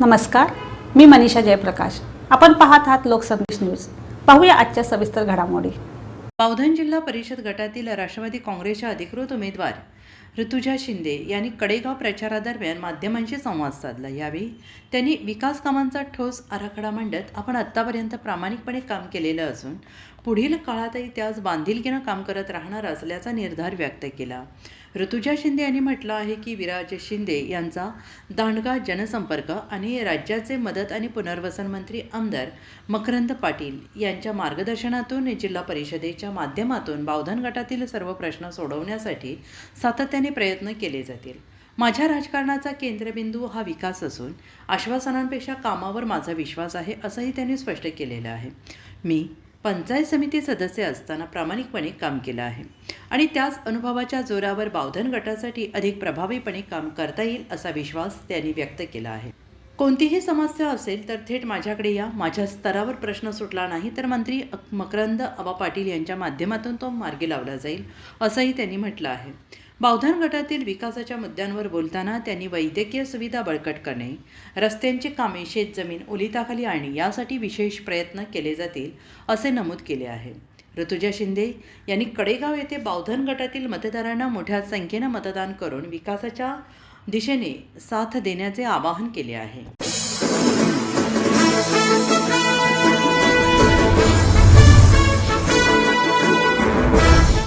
नमस्कार मी मनीषा जयप्रकाश. आपण पाहत आहात लोकसंदेश न्यूज. पाहूया आजच्या सविस्तर घडामोडी. पावधन जिल्हा परिषद गटातील राष्ट्रवादी काँग्रेसच्या अधिकृत उमेदवार ऋतुजा शिंदे यांनी कडेगाव प्रचारादरम्यान माध्यमांशी संवाद साधला. यावेळी त्यांनी विकास कामांचा ठोस आराखडा मांडत आपण आत्तापर्यंत प्रामाणिकपणे काम केलेलं असून पुढील काळातही त्यास बांधिलकीनं काम करत राहणार असल्याचा निर्धार व्यक्त केला. ऋतुजा शिंदे यांनी म्हटलं आहे की विराज शिंदे यांचा दांडगा जनसंपर्क आणि राज्याचे मदत आणि पुनर्वसन मंत्री आमदार मकरंद पाटील यांच्या मार्गदर्शनातून जिल्हा परिषदेच्या माध्यमातून बावधन गटातील सर्व प्रश्न सोडवण्यासाठी सातत्याने प्रयत्न केले जातील. माझ्या राजकारणाचा केंद्रबिंदू हा विकास असून आश्वासनांपेक्षा कामावर माझा विश्वास आहे असंही त्यांनी स्पष्ट केलेलं आहे. मी पंचायत समिती सदस्य असताना प्रामाणिकपणे काम केलं आहे आणि त्याच अनुभवाच्या जोरावर बावधन गटासाठी अधिक प्रभावीपणे काम करता येईल असा विश्वास त्यांनी व्यक्त केला आहे. कोणतीही समस्या असेल तर थेट माझ्याकडे या. माझ्या स्तरावर प्रश्न सुटला नाही तर मंत्री मकरंद आबा पाटील यांच्या माध्यमातून तो मार्गी लावला जाईल असंही त्यांनी म्हटलं आहे. बावधान गटातील विकासाच्या मुद्द्यांवर बोलताना त्यांनी वैद्यकीय सुविधा बळकट करणे रस्त्यांची कामे शेतजमीन ओलिताखाली आणणे यासाठी विशेष प्रयत्न केले जातील असे नमूद केले आहे. ऋतुजा शिंदे यांनी कडेगाव येथे बावधन गटातील मतदारांना मोठ्या संख्येनं मतदान करून विकासाच्या दिशेने साथ देण्याचे आवाहन केले आहे.